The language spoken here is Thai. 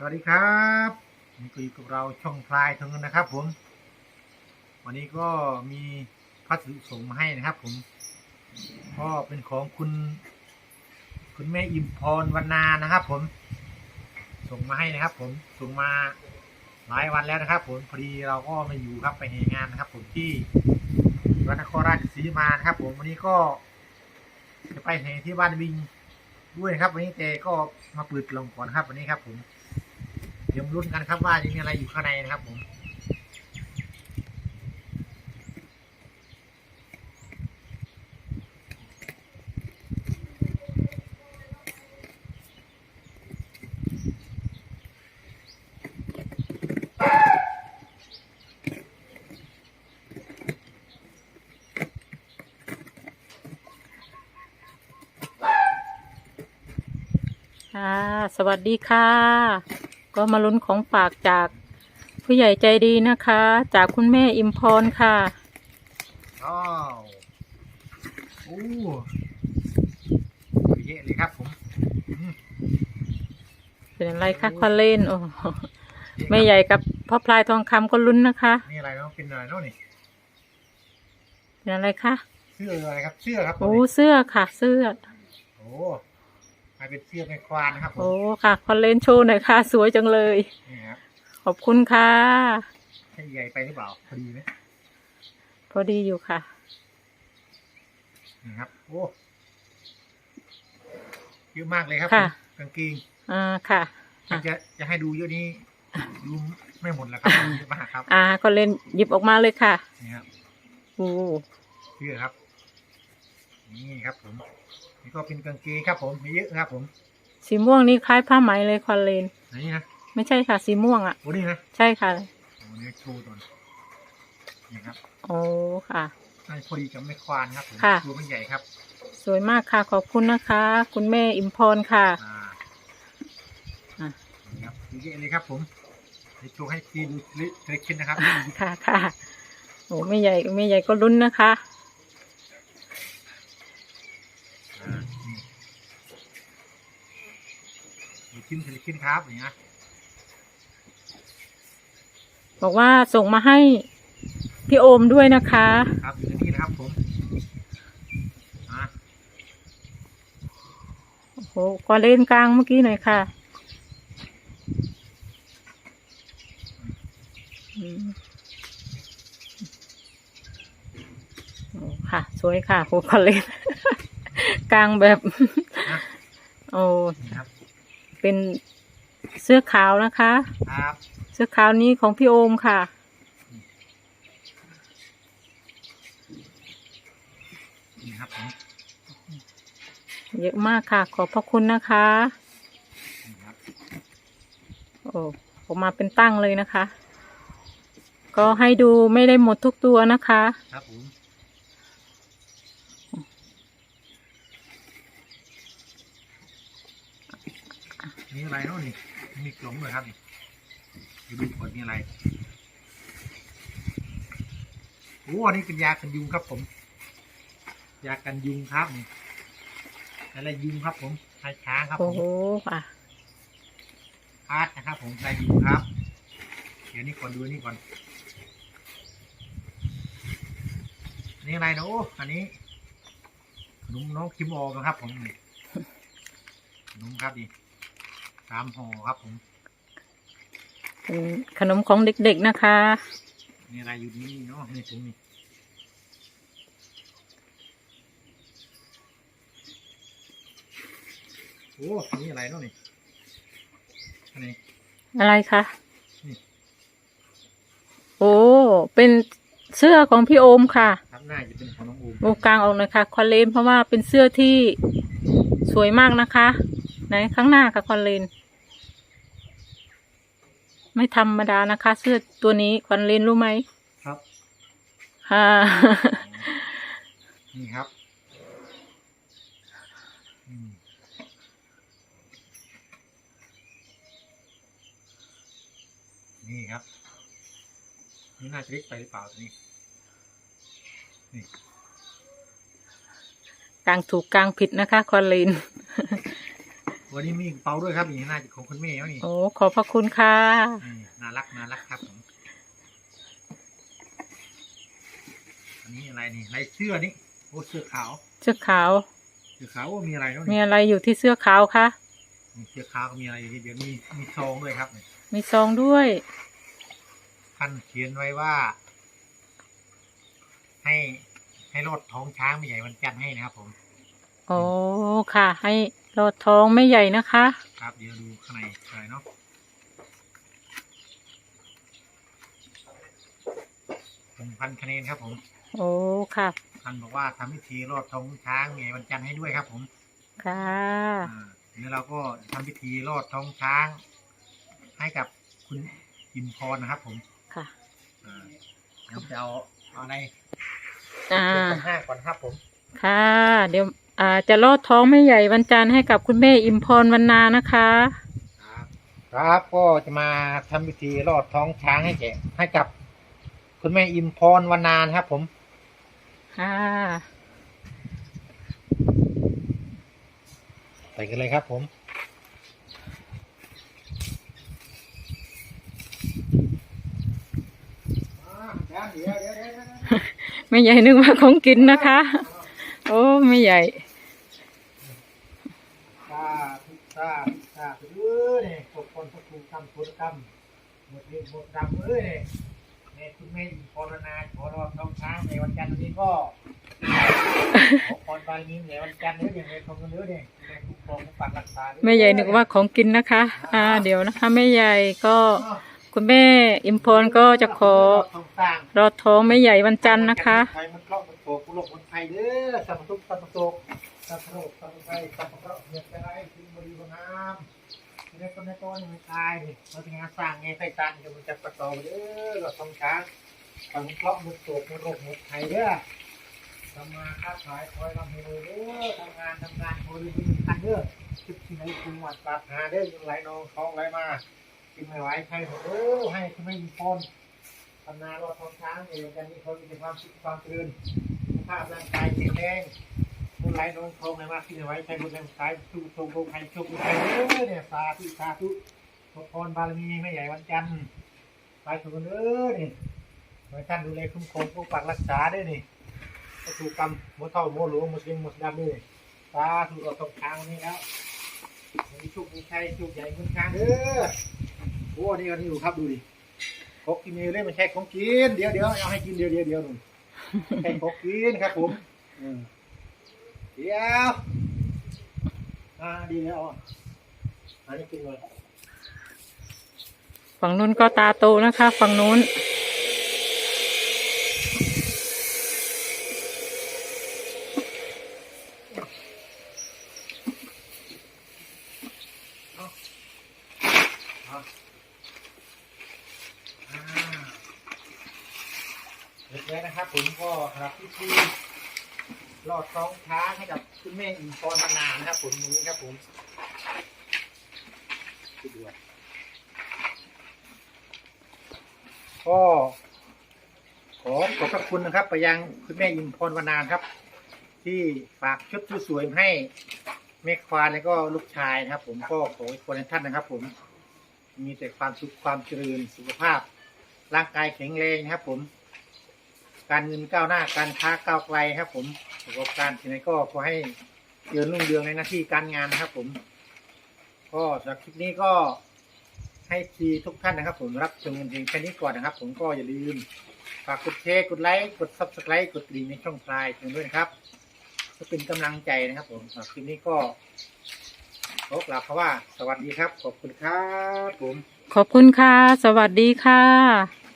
สวัสดีครับนี่ก็อยู่กับเราช่องพลายทางเงินนะครับ ผม วันนี้ก็มีพัสดุส่งมาให้นะครับ ผม ก็เป็นของคุณ คุณแม่อิมพรวรรณานะครับ ผม ส่งมาให้นะครับ ผมส่งมาหลายวันแล้วนะครับ ผมพอดีเราก็มาอยู่ครับไปงานนะครับ ผมที่วัดนครราชสีมานะครับ ผมวันนี้ก็จะไปแห่ที่บ้านวิงด้วยนะครับ วันนี้แต่ก็มาเปิดกล่องก่อนครับวันนี้ครับ ผม เดี๋ยวมาลุ้นกันครับว่าจะมีอะไรอยู่ข้างในนะครับผมสวัสดีค่ะ ก็มาลุ้นของฝากจากผู้ใหญ่ใจดีนะคะ จากคุณแม่อิมพรค่ะ อ้าวโอ้เยอะเลยครับผมอืมเป็นอะไรคะควันเล่นโอ้แม่ใหญ่กับพ่อพลายทองคำก็ลุ้นนะคะ นี่อะไรเนาะเป็นอะไรเนาะนี่เป็นอะไรคะเสื้ออะไรครับ เสื้อครับโอ้เสื้อค่ะ เสื้อ โอ้ มาเป็นเสื้อแม่ควานนะครับผมโอ้ค่ะควันเล่นโชว์หน่อยค่ะ สวยจังเลย นี่ครับขอบคุณค่ะ ใช่ใหญ่ไปหรือเปล่าพอดีไหมพอดีอยู่ค่ะ นี่ครับ โอ้เยอะมากเลยครับค่ะ กางเกงอ่าค่ะ ถ้าจะจะให้ดูเยอะนี้ดูไม่หมดแล้วครับเยอะมากครับอ่าควันเล่นหยิบออกมาเลยค่ะนี่ครับ โอ้ เสื้อครับ นี่ครับผม นี่ก็เป็นกางเกงครับผมมีเยอะครับผมสีม่วงนี่คล้ายผ้าไหมเลยควันเล่นไหนนี่นะไม่ใช่ค่ะ สีม่วงอะ โอ้นี่นะใช่ค่ะ โอ้นี่โชว์ตัวนี่ครับโอ้ค่ะน่าจะพอดีกับแม่ควานครับผมค่ะ ตัวไม่ใหญ่ครับสวยมากค่ะ ขอบคุณนะคะ คุณแม่อิมพรค่ะ อ่าอะ นี่ครับเยอะเลยครับผมเดี๋ยวโชว์ให้ทีดูเล็กขึ้นนะครับ ค่ะค่ะโอ้แม่ใหญ่แม่ใหญ่ก็ลุ้นนะคะ อ่านี่ ดูชิ้นทีละชิ้นครับอย่างเงี้ยบอกว่าส่งมาให้พี่โอมด้วยนะคะ ครับอยู่ในนี้นะครับผมอ่าโอ้โหกวาเลนกลางเมื่อกี้หน่อยค่ะอืมโอ้ค่ะ สวยค่ะโหกวาเลน กลางแบบอะโอ้นี่ครับ เป็นเสื้อขาวนะคะ ครับเสื้อขาวนี้ของพี่โอมค่ะ นี่ครับผมเยอะมากค่ะ ขอบพระคุณนะคะ นี่ครับโอ้ออกมาเป็นตั้งเลยนะคะ ก็ให้ดูไม่ได้หมดทุกตัวนะคะ ครับผมนี่อะไรเนาะนี่ มีกล่องเลยครับนี่เดี๋ยวดูก่อนมีอะไรโอ้อันนี้เป็นยากันยุงครับผม ยากันยุงครับนี่อะไรยุงครับผมไายช้างครับผโอ้มโหค่ะพาดนะครับ ผมไายยุงครับ เดี๋ยวนี้ก่อนดูนี่ก่อนอันนี่อะไรเนาะอันนี้ขนมน้องคิมออกนะครับ ผมนี่ขนมครับดิ สามห่อครับผมเป็นขนมของเด็กๆนะคะ มีอะไรอยู่นี่เนาะในถุงนี่โอ้นี่อะไรเนาะนี่อันนี้อะไรคะนี่โอ้เป็นเสื้อของพี่โอมค่ะครับหน้าจะเป็นของน้องอูมโอกลางออกหน่อยค่ะคอนเลนเพราะว่าเป็นเสื้อที่สวยมากนะคะ ไหนข้างหน้าค่ะคอนเลนไม่ธรรมดานะคะ เสื้อตัวนี้คอนเลนรู้ไหมครับ ค่ะ นี่ครับอืมนี่ครับ นี่น่าจะเล็กไปหรือเปล่าตัวนี้ นี่กลางถูกกลางผิดนะคะ คอนเลนตั ววันนี้มีกระเป๋าด้วยครับนี่น่าจะของคุณแม่เขานี่โอ้ขอบพระคุณค่ะนี่น่ารักน่ารักครับผมอันนี้อะไรนี่ลายเสื้อนี่โอ้เสื้อขาวเสื้อขาว เสื้อขาวโอ้มีอะไรเนาะมีนี่อะไรอยู่ที่เสื้อขาวคะ มีเสื้อขาวก็มีอะไรอยู่นี่เดี๋ยวมีมีซองด้วยครับนี่มีซองด้วย ท่านเขียนไว้ว่า ให้ ให้รอดท้องช้างไม่ใหญ่วันจันทร์ให้นะครับผมโอ้ค่ะ ให้ รอดท้องไม่ใหญ่นะคะ ครับเดี๋ยวดูข้างในอะไรเนาะหนึ่งพันคะแนนครับผมโอ้ค่ะท่านบอกว่าทำพิธีรอดท้องช้างใหญ่วันจันทร์ให้ด้วยครับผมค่ะอ่าเดี๋ยวเราก็ทำพิธีรอดท้องช้าง ให้กับคุณอิมพรนะครับ ผมค่ะ อ่าเดี๋ยวจะเอาเอาอะไรอ่าเป็นห้าก่อนครับผม ค่ะ เดี๋ยว อ่าจะรอดท้องไม่ใหญ่วันจันทร์ให้กับคุณแม่อิมพรวันนานะคะครับครับก็จะมาทำพิธีรอดท้องช้างให้แก่ให้กับ คุณแม่อิมพรวันนานครับ ผม ค่ะใส่กันเลยครับ ผมอ่าเดี๋ยวเดี๋ยวเดี๋ยวเดี๋ยวเดี๋ยวไม่ใหญ่นึกว่าของกินนะคะ โอ้ไม่ใหญ่ ซาทุกซาทุกซาเอ้ยเนี่ยพวกคนพวกครูทำธุรกรรมหมดเรียนหมดดำเอ้ยเนี่ยคุณแม่อิมพรนาขอรอดท้องช้างในวันจันทร์นี้ก็ขอพรบารมีในวันจันทร์เนื้อย่างไรทองกันเนื้อเนี่ยในคุ้มครองปกปักรักษาแม่ใหญ่นึกว่าของกินนะคะ อ่า เดี๋ยวนะคะแม่ใหญ่ก็คุณแม่อิมพรก็จะขอรอท้องไม่ใหญ่วันจันทร์นะคะ ไทยมันครอบมันโตกุโลกมันไทยเด้อสัมปทุกระเหยียบกระไรกินบริบงามทีนี้ต้นในต้นนี่มันตายนี่เราจะงานสร้างไงไฟตันจะมันจะประกอบเด้อเราทำช้างทำเคราะห์มันโตกมันโรคมันไทยเด้อทำมาค้าขายคอยทำให้เลยเด้อทำงานทำงานคอยดีๆกันเด้อคิดที่ไหนคุณหวัดปารถนาเด้อยังไหลนองท้องไหลมากินไม่ไหวใครบอกโอ้ให้คุณไม่มีพรทำนาเรอดท้องช้างเองกันนี่เขามีความสุขความเจริญสุขภาพร่างกายแข็งแรง ผู้ไร้น้องทองไหนมากที่ไหนไว้ใช้บุญแรงกายสู้ทรงโกใครโชคดีใครเด้อเนี่ยสาธุสาธุขอพรบารมีแม่ใหญ่วันจันทร์ไปถูกกันเด้อนี่ขอให้ท่านดูแลคุ้มครองปกปักรักษาด้วยนี่ก็ถูกกรรมโมเท่าโมหลวงโมสิงโมสดำด้วยสาธุเราตกทางนี้แล้วมีโชคมีชัยโชคใหญ่เงินทางเด้อโอ้นี่กันอยู่ครับดูดิคกกินเองเลยไม่ใช่ของกินเดี๋ยวเดี๋ยวเอาให้กินเดี๋ยวเดี๋ยวเดี๋ยวหนุ่มใช่ของกินครับผมอืม เดี๋ยวอ่าดีแล้วอะอันนี้กินเลยฝั่งนู้นก็ตาโตนะคะ ฝั่งนู้นเอาอ่าเสร็จแล้วนะครับผมก็รับพิ ธีรอดท้องช้างให้กับคุณแม่อินทรมานานครับผมตรงนี้ครับผมคิดดูอะก็ขอขอบพระคุณนะครับ ไปยังคุณแม่อิมพรวานานครับ ที่ฝากชุดสวยๆให้แม่ควานแล้วก็ลูกชายนะครับ ผมก็ขอให้คนท่านนะครับ ผม มีแต่ความสุขความเจริญสุขภาพ ร่างกายแข็งแรงนะครับ ผม การเงินก้าวหน้าการค้าก้าวไกลครับ ผม ประกอบการที่ไหนก็ขอให้เจริญรุ่งเรืองในหน้าที่การงานนะครับ ผม ก็สำหรับคลิปนี้ก็ให้ทีทุกท่านนะครับ ผมรับชมกันเพียงแค่นี้ก่อนนะครับ ผมก็อย่าลืมฝากกดแชร์กดไลค์กดซับสไครต์กดกระดิ่งในช่องพลายด้วยนะครับเพื่อเป็นกำลังใจนะครับ ผมสำหรับคลิปนี้ก็ขอกล่าวคำว่า สวัสดีครับ ขอบคุณครับผม ขอบคุณค่ะ สวัสดีค่ะ